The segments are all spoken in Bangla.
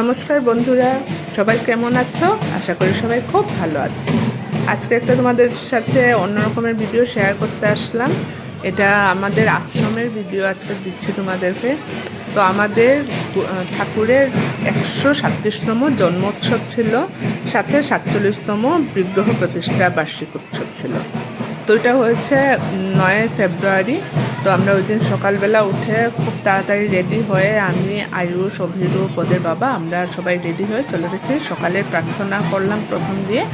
নমস্কার বন্ধুরা, সবাই কেমন আছো? আশা করি সবাই খুব ভালো আছে। আজকে একটা তোমাদের সাথে অন্য রকমের ভিডিও শেয়ার করতে আসলাম। এটা আমাদের আশ্রমের ভিডিও আজকে দিচ্ছি তোমাদেরকে। তো আমাদের ঠাকুরের একশো সাতত্রিশতম জন্মোৎসব ছিল, সাথে সাতচল্লিশতম বিগ্রহ প্রতিষ্ঠা বার্ষিক উৎসব ছিল। তো এটা হয়েছে, নয় ফেব্রুয়ারি। তো আমরা ওই দিন সকালবেলা উঠে খুব তাড়াতাড়ি রেডি হয়ে আমি আয়ু অভিরু পদের বাবা, আমরা সবাই রেডি হয়ে চলে গেছি। সকালে প্রার্থনা করলাম প্রথম দিয়ে,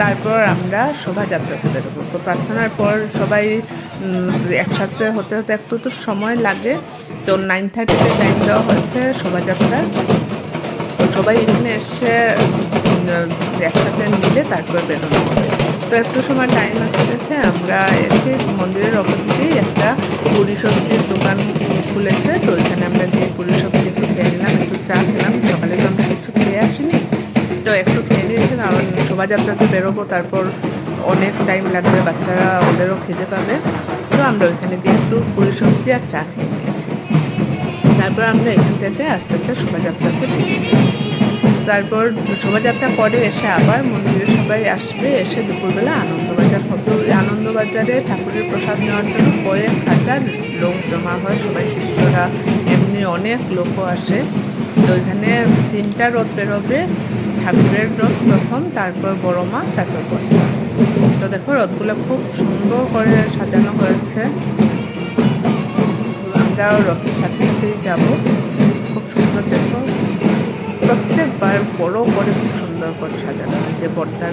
তারপর আমরা শোভাযাত্রাতে বেরোবো। তো প্রার্থনার পর সবাই একসাথে হতে হতে একটু তো সময় লাগে। তো নাইন থার্টিতে টাইম দেওয়া হয়েছে শোভাযাত্রার। তো সবাই এখানে এসে একসাথে মিলে তারপর বেরোনো হবে। তো একটু সময় টাইম আছে দেখে আমরা এসে মন্দিরের অপোজিটেই একটা পুরি সবজির দোকান খুলেছে। তো ওইখানে আমরা গিয়ে পুরি সবজি একটু খেয়ে নিলাম, একটু চা খেলাম। সকালে তো আমরা কিছু খেয়ে আসিনি। তো একটু খেয়ে নিয়েছি কারণ শোভাযাত্রাতে বেরোবো, তারপর অনেক টাইম লাগবে, বাচ্চারা ওদেরও খেতে পাবে। তো আমরা ওইখানে গিয়ে একটু পুরি সবজি আর চা খেয়ে নিয়েছি। তারপর আমরা এখান থেকে আস্তে আস্তে শোভাযাত্রাতে বেরিয়ে। তারপর শোভাযাত্রা পরে এসে আবার মন্দিরে সবাই আসবে, এসে দুপুরবেলা আনন্দবাজার হবে। ওই আনন্দবাজারে ঠাকুরের প্রসাদ নেওয়ার জন্য কয়েক হাজার লোক জমা হয়, সবাই শিষ্যরা, এমনি অনেক লোকও আসে। তো এখানে তিনটা রথ বেরোবে, ঠাকুরের রথ প্রথম, তারপর বড় মা, তারপর বড়মা তো দেখো, রথগুলো খুব সুন্দর করে সাজানো হয়েছে। আমরাও রথের সাথে সাথেই যাব। খুব সুন্দর দেখো। প্রত্যেকবার বড় করে খুব সুন্দর করে সাজানো হয়েছে বর্দার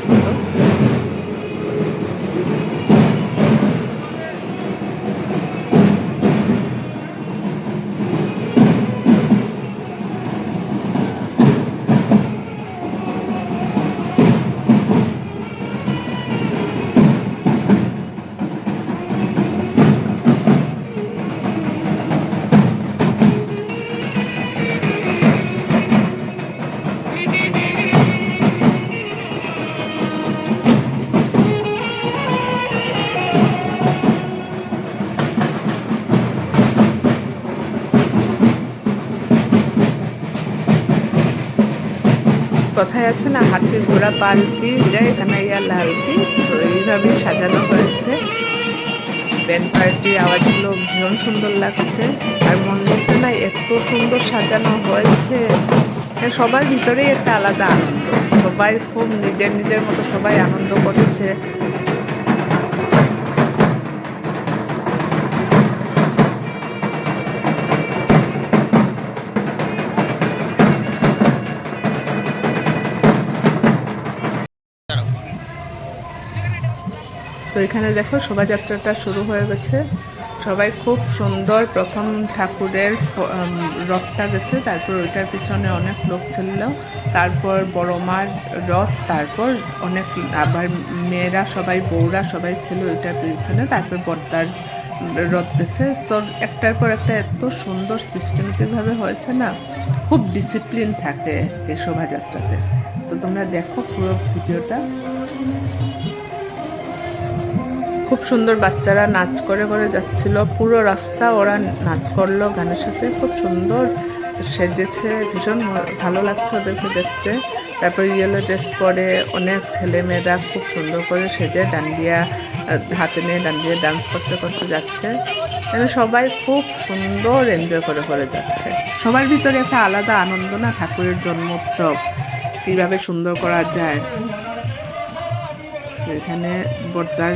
কথায় আছে না, হাতি ঘোড়া পালকি যায় কানাইয়া লালকি তো এইভাবেই সাজানো হয়েছে। ব্যান্ড পার্টির আওয়াজগুলো ভীষণ সুন্দর লাগছে। আর মন্দিরটা না এত সুন্দর সাজানো হয়েছে। এ সবার ভিতরেই একটা আলাদা আনন্দ। সবাই খুব নিজের নিজের মতো সবাই আনন্দ করছে। তো এখানে দেখো শোভাযাত্রাটা শুরু হয়ে গেছে। সবাই খুব সুন্দর প্রথম ঠাকুরের রথটা গেছে, তারপর ওইটার পিছনে অনেক লোক ছিল, তারপর বড় মার রথ, তারপর অনেক আবার মেয়েরা সবাই, বউরা সবাই ছিল ওইটার পিছনে, তারপর বর্দার রথ গেছে। তো একটার পর একটা এত সুন্দর সিস্টেমেটিকভাবে হয়েছে না, খুব ডিসিপ্লিন থাকে এই শোভাযাত্রাতে। তো তোমরা দেখো পুরো ভিডিওটা। খুব সুন্দর বাচ্চারা নাচ করে করে যাচ্ছিল। পুরো রাস্তা ওরা নাচ করল গানের সাথে। খুব সুন্দর সেজেছে ভীষণ ভালো লাগছে ওদেরকে দেখতে। তারপর ইয়েলো ড্রেস পরে অনেক ছেলে মেয়েরা খুব সুন্দর করে সেজে ডান্ডিয়া হাতে নিয়ে ডান্ডিয়া ডান্স করতে করতে যাচ্ছে। মানে সবাই খুব সুন্দর এনজয় করে করে যাচ্ছে। সবার ভিতরে একটা আলাদা আনন্দ না, ঠাকুরের জন্মোৎসব। কীভাবে সুন্দর করা যায়। এখানে বর্দার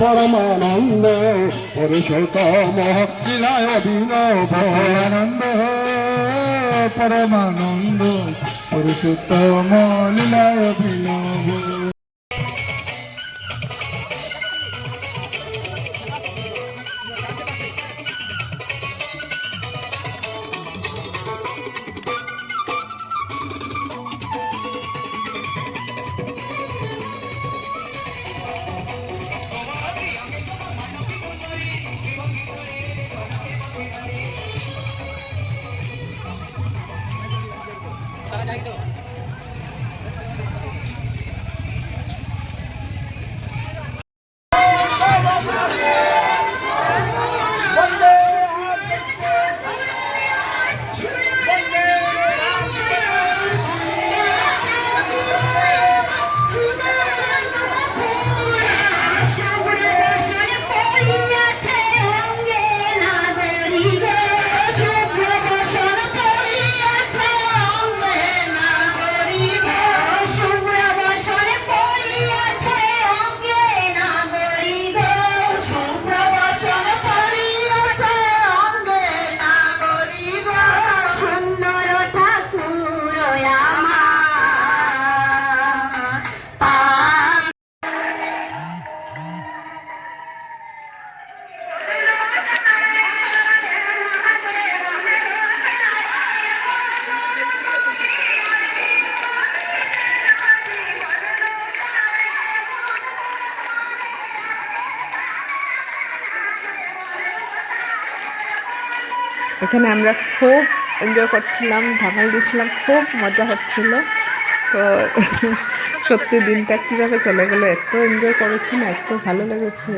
পরমানন্দ পুরুষোত্তম লীলায় অভিনব আনন্দ পরমানন্দ পুরুষোত্তম লীলায় অভিনব সুন্দর এখানে আমরা খুব এনজয় করছিলাম ধামাল দিচ্ছিলাম, খুব মজা হচ্ছিল। তো সত্যি দিনটা কীভাবে চলে গেলো, এত এনজয় করেছি না, এত ভালো লেগেছে।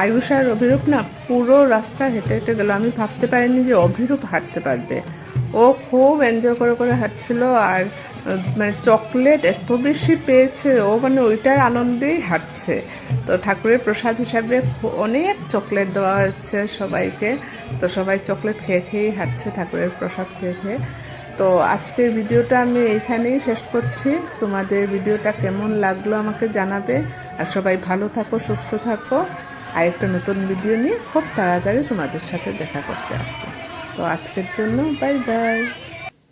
আয়ুষ আর অভিরূপ না পুরো রাস্তা হেঁটে হেঁটে গেল। আমি ভাবতে পারিনি যে অভিরূপ হাঁটতে পারবে। ও খুব এনজয় করে করে হাঁটছিল আর মানে চকলেট এত বেশি পেয়েছে। ও মানে ওইটার আনন্দেই হাঁটছে। তো ঠাকুরের প্রসাদ হিসাবে অনেক চকলেট দেওয়া হচ্ছে সবাইকে। তো সবাই চকলেট খেয়ে খেয়েই হাঁটছে, ঠাকুরের প্রসাদ খেয়ে খেয়ে। তো আজকের ভিডিওটা আমি এইখানেই শেষ করছি। তোমাদের ভিডিওটা কেমন লাগল আমাকে জানাবে। আর সবাই ভালো থাকো, সুস্থ থাকো। আর একটা নতুন ভিডিও নিয়ে খুব তাড়াতাড়ি তোমাদের সাথে দেখা করতে আসব। তো আজকের জন্য বাই বাই